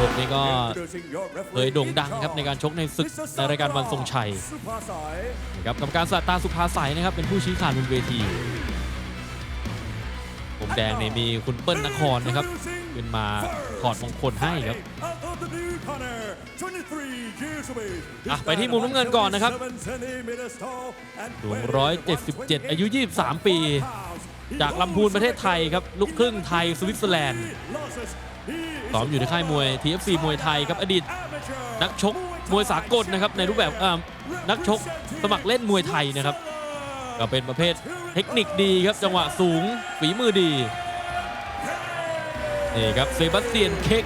ผมนี่ก็เคยโด่งดังครับในการชกในศึกในรายการวันทรงชัยนะครับกรรมการสตาสุภาใสนะครับเป็นผู้ชี้ขาดบนเวทีผมแดงเนี่ยมีคุณเปิ้ลนครนะครับขึ้นมาถอดมงคลให้ครับไปที่มุมน้ำเงินก่อนนะครับสูง177 อายุ 23 ปี จากลำพูนประเทศไทยครับ ลูกครึ่งไทยสวิตเซอร์แลนด์ ซ้อมอยู่ในค่ายมวย TFC มวยไทยครับอดีต นักชกมวยสากลนะครับในรูปแบบเอ่อนักชกสมัครเล่นมวยไทยนะครับ ก็เป็นประเภทเทคนิคดีครับจังหวะสูงฝีมือดีนี่ครับเซบาสเตียนเค้ก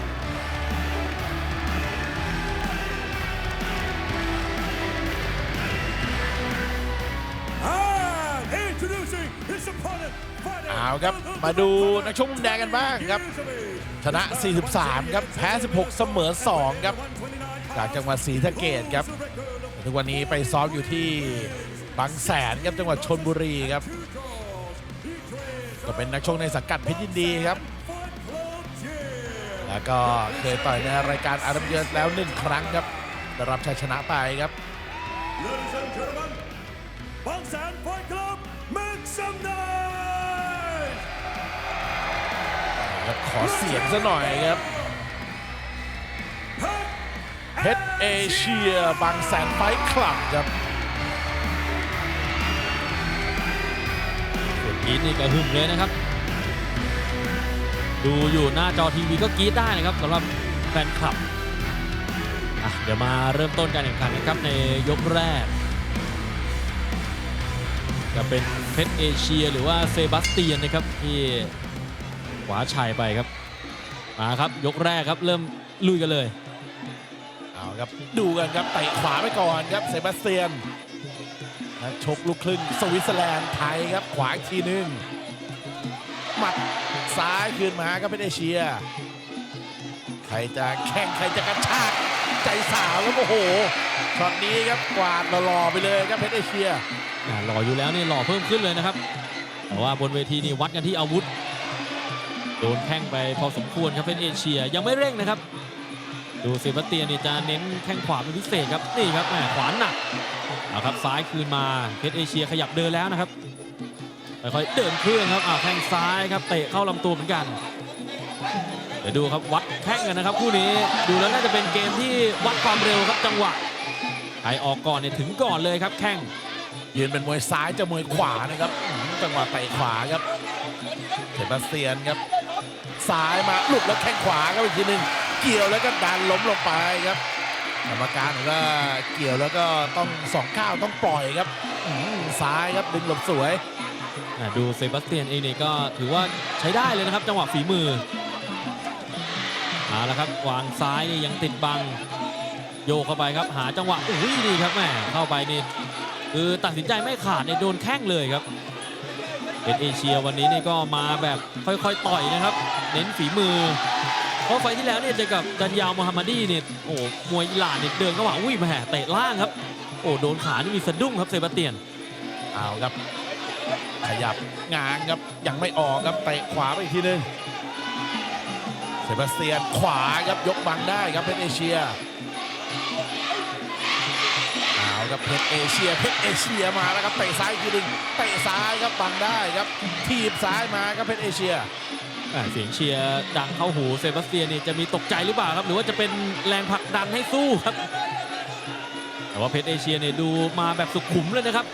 เอาครับ มาดูนักชกมุมแดงกันบ้างครับ ชนะ 43 ครับ แพ้ 16 เสมอ 2 ครับ จากจังหวัดศรีสะเกดครับ ทุกวันนี้ไปซ้อมอยู่ที่บางแสนครับจังหวัดชนบุรีครับ ก็เป็นนักชกในสังกัดเพชรยินดีครับ แล้วก็เคยต่อยในรายการอาร์มเยสแล้วหนึ่งครั้งครับได้รับชัยชนะไปครับ อเสียงซะหน่อยครับเพชรเอเชียบางแสนไฟคลับครับกรีดนี่ก็หึ่มเลยนะครับ ดูอยู่หน้าจอทีวีก็กรีดได้นะครับสำหรับแฟนคลับ เดี๋ยวมาเริ่มต้นการแข่งขันกันครับในยกแรก จะเป็นเพชรเอเชียหรือว่าเซบาสเตียนนะครับที่ ขวาชัยไปครับ มาครับยกแรกครับเริ่มลุยกันเลย เอาครับดูกันครับเตะขวาไปก่อนครับเซบาสเตียนนักชกลูกครึ่งสวิตเซอร์แลนด์ไทยครับขวาอีกทีหนึงหมัดซ้ายคืนมาครับเป็นเอเชีย ใครจะแข่งใครจะกระชากใจสาวครับโอ้โหช็อตนี้ครับกวาดหล่อๆไปเลยครับเพชรเอเชีย อ่าหล่ออยู่แล้วนี่หล่อเพิ่มขึ้นเลยนะครับ แต่ว่าบนเวทีนี่วัดกันที่อาวุธโดนแข้งไปพอสมควรครับเป็นเอเชียยังไม่เร่งนะครับ ดูเซบาสเตียนนี่จะเน้นแข้งขวาเป็นพิเศษครับนี่ครับแหมขวาหนักเอาครับซ้ายคืนมาเพชรเอเชียขยับเดินแล้วนะครับค่อยๆเดินเครื่องครับอ่าแข้งซ้ายครับเตะเข้าลำตัวเหมือนกันเดี๋ยวดูครับวัดแข้งกันนะครับคู่นี้ดูแล้วน่าจะเป็นเกมที่วัดความเร็วครับจังหวะใครออกก่อนเนี่ยถึงก่อนเลยครับแข้งยืนเป็นมวยซ้ายจะมวยขวานะครับจังหวะเตะขวาครับเซบาสเตียนครับ ซ้ายมาหลุดแล้วแข้งขวาครับอีกทีหนึ่งเกี่ยวแล้วก็ดันล้มลงไปครับกรรมการบอกว่าเกี่ยวแล้วก็ต้องสองข้าวต้องปล่อยครับซ้ายครับดึงหลบสวยดูเซบาสเตียนเองนี่ก็ถือว่าใช้ได้เลยนะครับ จังหวะฝีมือเอาละครับวางซ้ายนี่ยังติดบัง โยเข้าไปครับหาจังหวะอุ้ยดีครับแม่เข้าไปนี่คือตัดสินใจไม่ขาดเนี่ยโดนแข้งเลยครับ เป็นเอเชียวันนี้นี่ก็มาแบบค่อยๆ ต่อยนะครับ เน้นฝีมือ เพราะไฟที่แล้วเนี่ยเจอกับดันยาวโมฮัมมัดีเนี่ยโอ้มวยอิหร่านเนี่ยเดินเข้ามาอุ้ยแหมเตะล่างครับ โอ้โดนขานี่มีสะดุ้งครับเซบาเตียนเอาครับ ขยับงางครับยังไม่ออกครับเตะขวาไปอีกทีหนึ่งเซบาสเตียนขวาครับยกบังได้ครับเพชรเอเชีย ครับเพชรเอเชียเพชรเอเชียมาแล้วครับเตะซ้ายกทีหนึ่งเตะซ้ายครับบังได้ครับทีบซ้ายมาครับเพชรเอเชียเสียงเชียร์ดังเข้าหูเซบาสเตียนนี่จะมีตกใจหรือเปล่าครับ หรือว่าจะเป็นแรงผลักดันให้สู้ครับ แต่ว่าเพชรเอเชียเนี่ยดูมาแบบสุขุมเลยนะครับ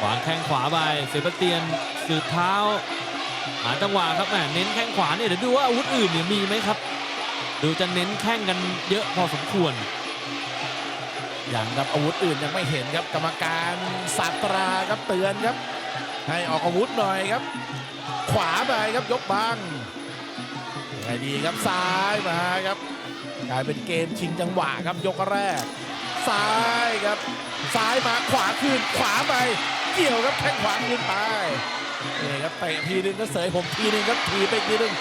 ขวางแข้งขวาไปเซบาสเตียนสืบเท้าหาจังหวะครับแหมเน้นแข้งขวาเนี่ยเดี๋ยวดูว่าอาวุธอื่นเนี่ยมีไหมครับ ดูจะเน้นแข้งกันเยอะพอสมควร อย่างครับอาวุธอื่นยังไม่เห็นครับกรรมการศาตราครับเตือนครับ ให้ออกอาวุธหน่อยครับ ขวาไปครับยกบังยังไงดีครับซ้ายมาครับกลายเป็นเกมชิงจังหวะครับยกแรก ซ้ายครับซ้ายมาขวาคืนขวาไป เกี่ยวครับแข้งขวาคืนไปนี่ครับเตะทีนึงก็เสยผมทีนึงครับทีไปทีนึง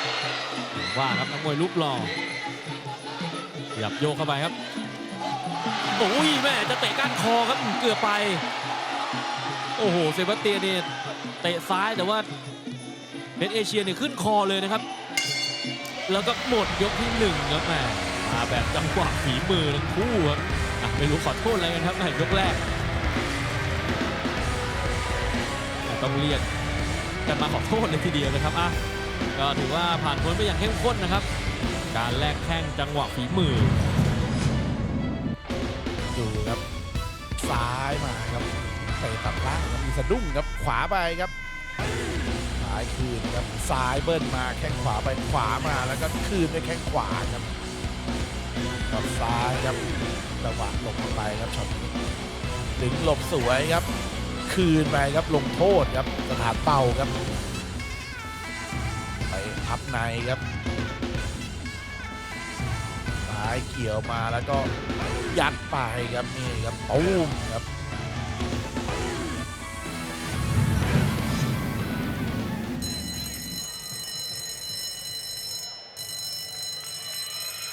ว่าครับนักมวยรูปหล่อขยับโยกเข้าไปครับ โอ้ยแม่จะเตะก้านคอครับเกือบไป โอ้โหเซบาสเตียนเนี่ยเตะซ้ายแต่ว่าเพชรเอเชียเนี่ยขึ้นคอเลยนะครับ แล้วก็หมดยกที่หนึ่งครับแหมมาแบบจังหวะฝีมือทั้งคู่ครับอะไม่รู้ขอโทษอะไรกันครับแหมยกแรกต่ต้องเรียกกันมาขอโทษเลยทีเดียวนะครับอะก็ถือว่าผ่านพ้นไปอย่างเข้มข้นนะครับ การแลกแข้งจังหวะฝีมือ ดูครับ ซ้ายมาครับเตะตัดล่างครับมีสะดุ้งครับขวาไปครับซ้ายคืนครับซ้ายเบิ้ลมาแข้งขวาไปขวามาแล้วก็คืนด้วยแข้งขวาครับกับซ้ายครับจังหวะหลบลงไปครับช็อตนี้ดึงหลบสวยครับ คืนไปครับลงโทษครับสถานเป่าครับ ไปพับในครับซ้ายเกี่ยวมาแล้วก็ ยัดไปครับนี่ครับตูมครับ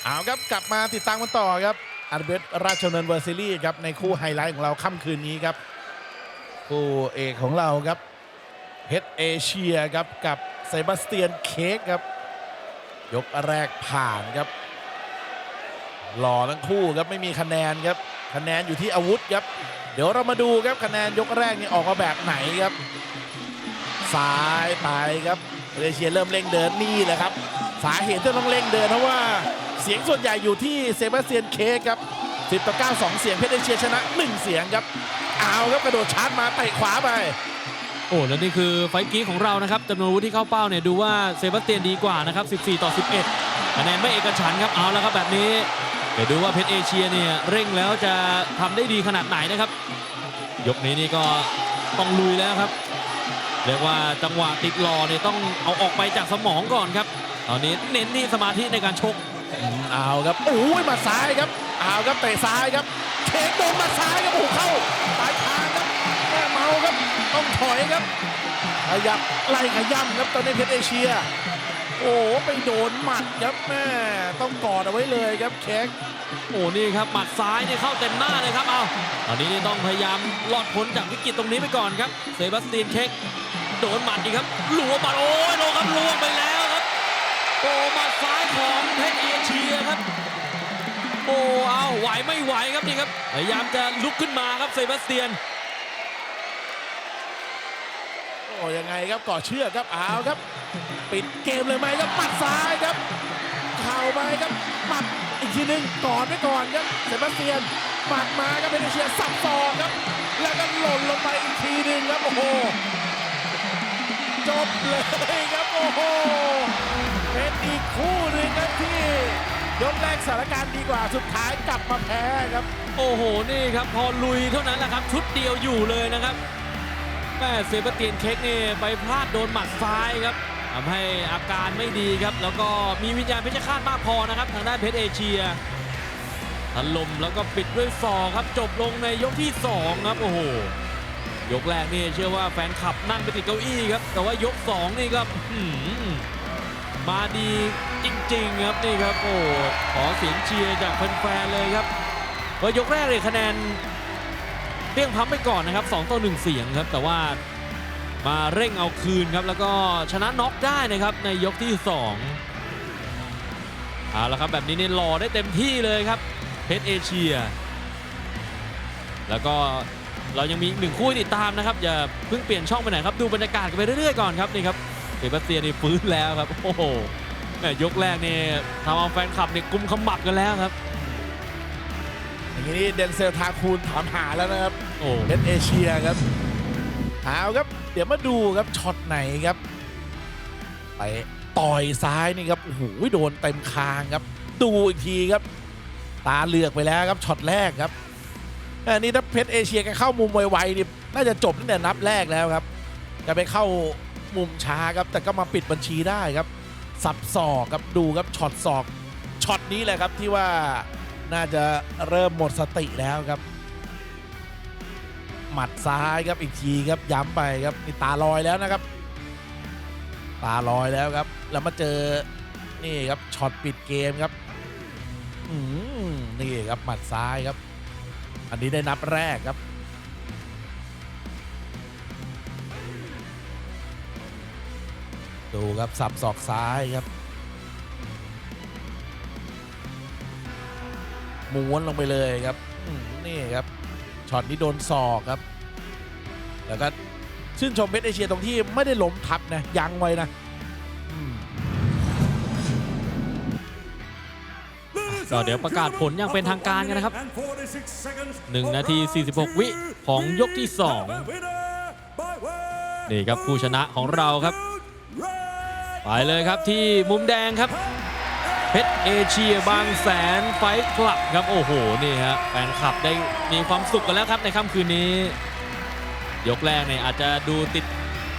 เอาครับกลับมาติดตามกันต่อครับอาร์เบสราชดำเนินเวอร์ซิลี่ครับในคู่ไฮไลท์ของเราค่ำคืนนี้ครับ คู่เอกของเราครับเพชรเอเชียครับกับเซบาสเตียนเค้กครับ ยกแรกผ่านครับ หล่อทั้งคู่ครับไม่มีคะแนนครับคะแนนอยู่ที่อาวุธครับ เดี๋ยวเรามาดูครับคะแนนยกแรกนี่ออกมาแบบไหนครับซ้ายไปครับเลเซียเริ่มเร่งเดินนี่แหละครับ สาเหตุที่ต้องเร่งเดินเพราะว่าเสียงส่วนใหญ่อยู่ที่เซบาสเตียนเคครับ10ต่อ9 2 เสียงเพชรเอเชียชนะ 1 เสียงครับ เอาครับกระโดดชาร์จมาเตะขวาไป โอ้แล้วนี่คือไฟกี้ของเรานะครับจำนวนวุธที่เข้าเป้าเนี่ยดูว่าเซบาสเตียนดีกว่านะครับ 14 ต่อ 11คะแนนไม่เอกฉันครับเอาแล้วครับแบบนี้ เดี๋ยวดูว่าเพชรเอเชียเนี่ยเร่งแล้วจะทำได้ดีขนาดไหนนะครับ ยกนี้นี่ก็ต้องลุยแล้วครับ เรียกว่าจังหวะติดรอเนี่ยต้องเอาออกไปจากสมองก่อนครับ ตอนนี้เน้นที่สมาธิในการชกเอาครับโอ้ยมาซ้ายครับเอาครับเตะซ้ายครับเค้กโดนมาซ้ายครับโอ้เข้าปลายทางครับแม่เมาครับต้องถอยครับขยับไล่ขย่ำครับตอนนี้เพชรเอเชีย โอ้โหไปโดนหมัดครับแม่ต้องกอดเอาไว้เลยครับเค้กโอ้นี่ครับหมัดซ้ายเนี่ยเข้าเต็มหน้าเลยครับเอาตอนนี้นี่ต้องพยายามรอดพ้นจากวิกฤตตรงนี้ไปก่อนครับเซบาสเตียนเค้กโดนหมัดอีกครับหลวมหมัดโอ้ยโดนครับลวงไปแล้วครับโอ้หมัดซ้ายของเพชรเอเชียครับโอ้เอาไหวไม่ไหวครับนี่ครับพยายามจะลุกขึ้นมาครับเซบาสเตียน อ้ยังไงครับก่อเชือกครับเอาวครับ ปิดเกมเลยไหมครับหมัดซ้ายครับเข่าไปครับหมัดอีกทีหนึ่งกอดไปก่อนครับเซบาสเตียนหมัดมาครับเพชรเชียสับศอกครับ แล้วก็หล่นลงไปอีกทีหนึ่งครับโอ้โหจบเลยครับโอ้โหเป็นอีกคู่หนึ่งครับที่ยกแรกสถานการณ์ดีกว่าสุดท้ายกลับมาแพ้ครับ โอ้โหนี่ครับพอลุยเท่านั้นแหละครับ ชุดเดียวอยู่เลยนะครับ แม่เซบาสเตียนเค้กเนี่ยไปพลาดโดนหมัดซ้ายครับทำให้อาการไม่ดีครับ แล้วก็มีวิญญาณเพชรฆาตมากพอนะครับ ทางด้านเพชรเอเชียถล่มแล้วก็ปิดด้วยศอกครับ จบลงในยกที่ 2 ครับ โอ้โห ยกแรกนี่เชื่อว่าแฟนคลับนั่งไปติดเก้าอี้ครับ แต่ว่ายก 2 นี่ก็อื้อหือมาดีจริง ๆ ครับนี่ครับ โอ้ขอเสียงเชียร์จากแฟนๆเลยครับว่ายกแรกเลยคะแนน เปี้ยงพั้มไปก่อนนะครับ2ต่อ1เสียงครับแต่ว่ามาเร่งเอาคืนครับแล้วก็ชนะน็อกได้นะครับในยกที่2เอาละครับแบบนี้เนี่ยรอได้เต็มที่เลยครับเพชรเอเชีย แล้วก็เรายังมีอีกหนึ่งคู่ติดตามนะครับอย่าเพิ่งเปลี่ยนช่องไปไหนครับดูบรรยากาศกันไปเรื่อยๆก่อนครับนี่ครับเซบาสเตียนี่ฟื้นแล้วครับโอ้โหแหม่ยกแรกนี่ทำเอาแฟนคลับเนี่ยกุมขมับกันแล้วครับอย่างนี้เดนเซลทาคูนถามหาแล้วนะครับ โอ้เพชรเอเชียครับเอาครับ เดี๋ยวมาดูครับช็อตไหนครับไปต่อยซ้ายนี่ครับโอ้โหโดนเต็มคางครับ ดูอีกทีครับ ตาเลือกไปแล้วครับช็อตแรกครับอันนี้ถ้าเพชรเอเชียแกเข้ามุมไวๆนี่น่าจะจบตั้งแต่นับแรกแล้วครับแกไปเข้ามุมช้าครับ แต่ก็มาปิดบัญชีได้ครับ สับศอกครับดูครับช็อตศอกช็อตนี้แหละครับที่ว่าน่าจะเริ่มหมดสติแล้วครับ หมัดซ้ายครับอีกทีครับย้ำไปครับนี่ตาลอยแล้วนะครับ ตาลอยแล้วครับ แล้วมาเจอนี่ครับช็อตปิดเกมครับอืนี่ครับหมัดซ้ายครับ อันนี้ได้นับแรกครับดูครับสับศอกซ้ายครับหมุนลงไปเลยครับนี่ครับ ช็อตนี้โดนศอกครับ แล้วก็ชื่นชมเพชรเอเชียตรงที่ไม่ได้ล้มทับนะยังไว้นะอืมก็เดี๋ยวประกาศผลอย่างเป็นทางการกันนะครับ 1 นาที 46 วิของยกที่ 2 นี่ครับผู้ชนะของเราครับ ไปเลยครับที่มุมแดงครับ เพชรเอเชียบางแสนไฟท์คลับครับโอ้โหนี่ฮะแฟนคลับได้มีความสุขกันแล้วครับในค่ำคืนนี้ ยกแรกเนี่ยอาจจะดูติด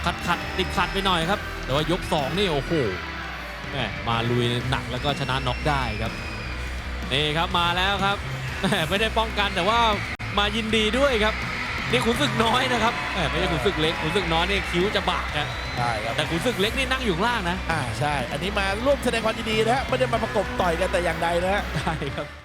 ขัดขัดติดขัดไปหน่อยครับ แต่ว่ายก 2 นี่โอ้โหแมมาลุยหนักแล้วก็ชนะน็อกได้ครับนี่ครับมาแล้วครับไม่ได้ป้องกันแต่ว่ามายินดีด้วยครับ นี่ขุนศึกน้อยนะครับแหมไม่ใช่ขุนศึกเล็กขุนศึกน้อยนี่คิ้วจะบากนะใช่ครับแต่ขุนศึกเล็กนี่นั่งอยู่ข้างล่างนะอ่าใช่ อันนี้มาร่วมแสดงความยินดีนะฮะไม่ได้มาประกบต่อยกันแต่อย่างใดนะฮะ ใช่ครับ